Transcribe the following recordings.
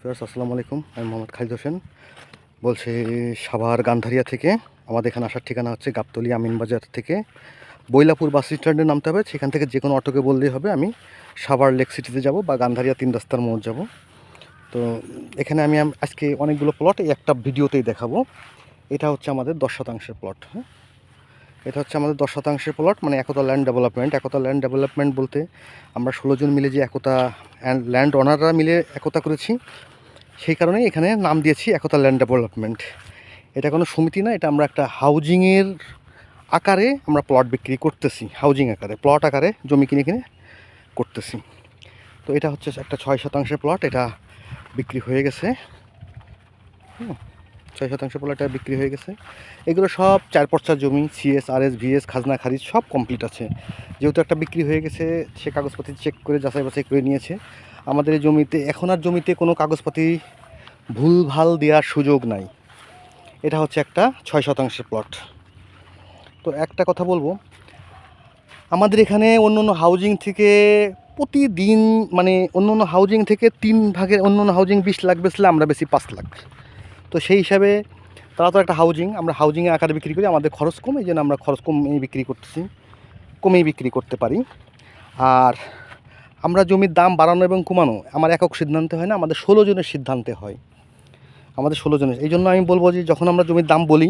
Fierce আসসালামু আলাইকুম। আমি মোহাম্মদ খালিদ হোসেন। বলছি সাভার গান্ধারিয়া থেকে। আমাদের এখানে আসার ঠিকানা হচ্ছে গাবতলি আমিনবাজার থেকে। বৈলাপুর বাস স্ট্যান্ডে নামতে হবে। সেখান থেকে যে কোনো অটোকে বললেই হবে, আমি সাভার লেক সিটিতে যাব বা গান্ধারিয়া তিন রাস্তার মোড় যাব। তো এখানে আমি আজকে অনেকগুলো প্লট এই একটা ভিডিওতেই দেখাবো। এটা হচ্ছে আমাদের দশ শতাংশের প্লট হ্যাঁ? এটা হচ্ছে আমাদের দশ শতাংশের প্লট মানে Ekta land development Ekta land development বলতে আমরা ষোলো জন মিলে যে একতা ল্যান্ড ওনাররা মিলে একতা করেছি সেই কারণেই এখানে নাম দিয়েছি একতা ল্যান্ড ডেভেলপমেন্ট এটা কোনো সমিতি না এটা আমরা একটা হাউজিংয়ের আকারে আমরা প্লট বিক্রি করতেছি হাউজিং আকারে প্লট আকারে জমি কিনে কিনে করতেছি। তো এটা হচ্ছে একটা ছয় শতাংশের প্লট এটা বিক্রি হয়ে গেছে। হুম, ছয় শতাংশ প্লট এটা বিক্রি হয়ে গেছে। এগুলো সব চার পর্চার জমি সিএস আর এস ভিএস খাজনা, খারিজ সব কমপ্লিট আছে। যেহেতু একটা বিক্রি হয়ে গেছে, সে কাগজপাতি চেক করে, যাচাই বাছাই করে নিয়েছে। আমাদের এই জমিতে, এখন আর জমিতে কোনো কাগজপাতি ভুল ভালো দেওয়ার সুযোগ নাই। এটা হচ্ছে একটা ছয় শতাংশের প্লট তো একটা কথা বলব, আমাদের এখানে অন্য অন্য হাউজিং থেকে প্রতিদিন মানে অন্য অন্য হাউজিং থেকে তিন ভাগের অন্য অন্য হাউজিং বিশ লাখ বেচলে আমরা বেশি পাঁচ লাখ। তো সেই হিসাবে তারা তো একটা হাউজিং আমরা হাউজিংয়ে আকারে বিক্রি করি, আমাদের খরচ কম, এই জন্য আমরা খরচ কমিয়ে বিক্রি করতেছি কমেই বিক্রি করতে পারি। আর আমরা জমির দাম বাড়ানো এবং কমানো আমার একক সিদ্ধান্তে হয় না, আমাদের ষোলো জনের সিদ্ধান্তে হয়। আমাদের ষোলো জনের, এই জন্য আমি বলব যে যখন আমরা জমির দাম বলি,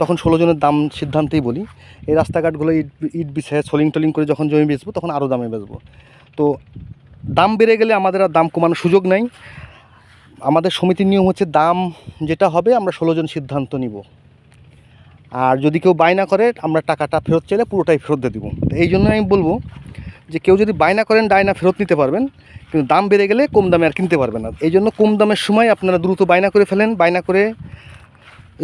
তখন ষোলো জনের দাম সিদ্ধান্তেই বলি। এই রাস্তাঘাটগুলো ইট ইট বিছায় সলিং টলিং করে যখন জমি বেচবো, তখন আরও দামে বেচবো। তো দাম বেড়ে গেলে আমাদের আর দাম কমানোর সুযোগ নাই। আমাদের সমিতির নিয়ম হচ্ছে দাম যেটা হবে আমরা ষোলো জন সিদ্ধান্ত নিব। আর যদি কেউ বায়না করে, আমরা টাকাটা ফেরত চাইলে পুরোটাই ফেরত দিয়ে দেবো। এই জন্য আমি বলব যে কেউ যদি বায়না করেন, ডায়না ফেরত নিতে পারবেন, কিন্তু দাম বেড়ে গেলে কম দামে আর কিনতে পারবেন না। এই জন্য কম দামের সময় আপনারা দ্রুত বায়না করে ফেলেন, বায়না করে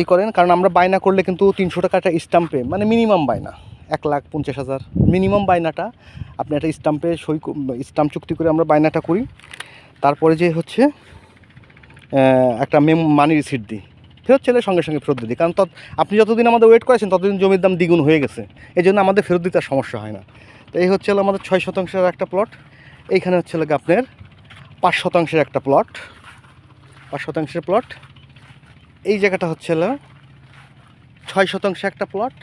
ই করেন, কারণ আমরা বায়না করলে কিন্তু তিনশো টাকাটা স্টাম্পে মানে মিনিমাম বায়না, এক লাখ পঞ্চাশ হাজার মিনিমাম বায়নাটা। আপনি একটা স্টাম্পে সই স্টাম্প চুক্তি করে আমরা বায়নাটা করি। তারপরে যে হচ্ছে একটা মেম মানি রিসিট দিই। ফেরত চাইলে সঙ্গে সঙ্গে ফেরত দিই। কারণ তত আপনি যতদিন আমাদের ওয়েট করেছেন, ততদিন জমির দাম দ্বিগুণ হয়ে গেছে। এই জন্য আমাদের ফেরত দিতে সমস্যা হয় না। তো এই হচ্ছে হলো আমাদের ছয় শতাংশের একটা প্লট এইখানে হচ্ছে লাগে আপনার পাঁচ শতাংশের একটা প্লট পাঁচ শতাংশের প্লট এই জায়গাটা হচ্ছে হলো ছয় শতাংশে একটা প্লট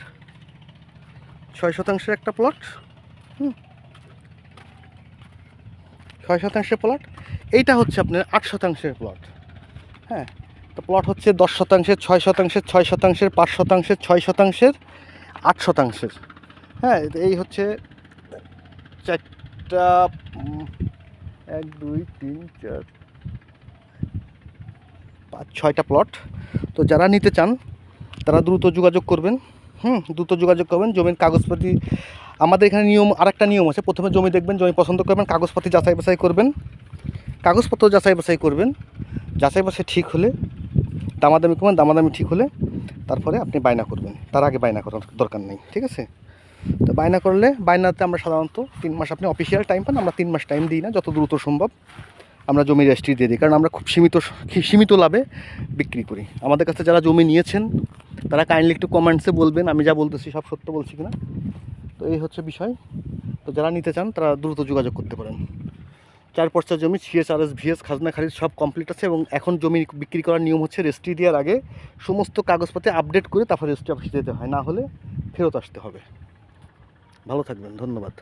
ছয় শতাংশের একটা প্লট হুম। ছয় শতাংশের প্লট এইটা হচ্ছে আপনার আট শতাংশের প্লট হ্যাঁ তো প্লট হচ্ছে দশ শতাংশের, ছয় শতাংশের ছয় শতাংশের, পাঁচ শতাংশের, ছয় শতাংশের, আট শতাংশের। হ্যাঁ এই হচ্ছে চারটা এক, দুই, তিন, চার, পাঁচ, ছয়টা প্লট তো যারা নিতে চান, তারা দ্রুত যোগাযোগ করবেন। হুম, দ্রুত যোগাযোগ করবেন জমির কাগজপাতি। আমাদের এখানে নিয়ম, আরেকটা নিয়ম আছে। প্রথমে জমি দেখবেন, জমি পছন্দ করবেন, কাগজপাতি যাচাই বাছাই করবেন। কাগজপত্র যাচাই বাছাই করবেন। যাচাই বাছাই ঠিক হলে, দামাদামি করবেন দামাদামি ঠিক হলে তারপরে আপনি বায়না করবেন। তার আগে বায়না করার দরকার নেই, ঠিক আছে? তো বায়না করলে, বায়নাতে আমরা সাধারণত তিন মাস আপনি অফিসিয়াল টাইম পান, আমরা তিন মাস টাইম দিই না, যত দ্রুত সম্ভব আমরা জমি রেজিস্ট্রি দিয়ে দিই। কারণ আমরা খুব সীমিত সীমিত লাভে বিক্রি করি। আমাদের কাছে যারা জমি নিয়েছেন, তারা কাইন্ডলি একটু কমেন্টসে বলবেন, আমি যা বলতেছি সব সত্য বলছি কিনা? তো এই হচ্ছে বিষয়। তো যারা নিতে চান, তারা দ্রুত যোগাযোগ করতে পারেন। চার পর্চা জমি সিএসআরএস ভিএস খাজনা, খারিজ সব কমপ্লিট আছে এবং এখন জমি বিক্রি করার নিয়ম হচ্ছে রেজিস্ট্রি দেওয়ার আগে সমস্ত কাগজপত্রে আপডেট করে তারপর রেজিস্ট্রি অফিসে যেতে হয়। না হলে ফেরত আসতে হবে। ভালো থাকবেন, ধন্যবাদ।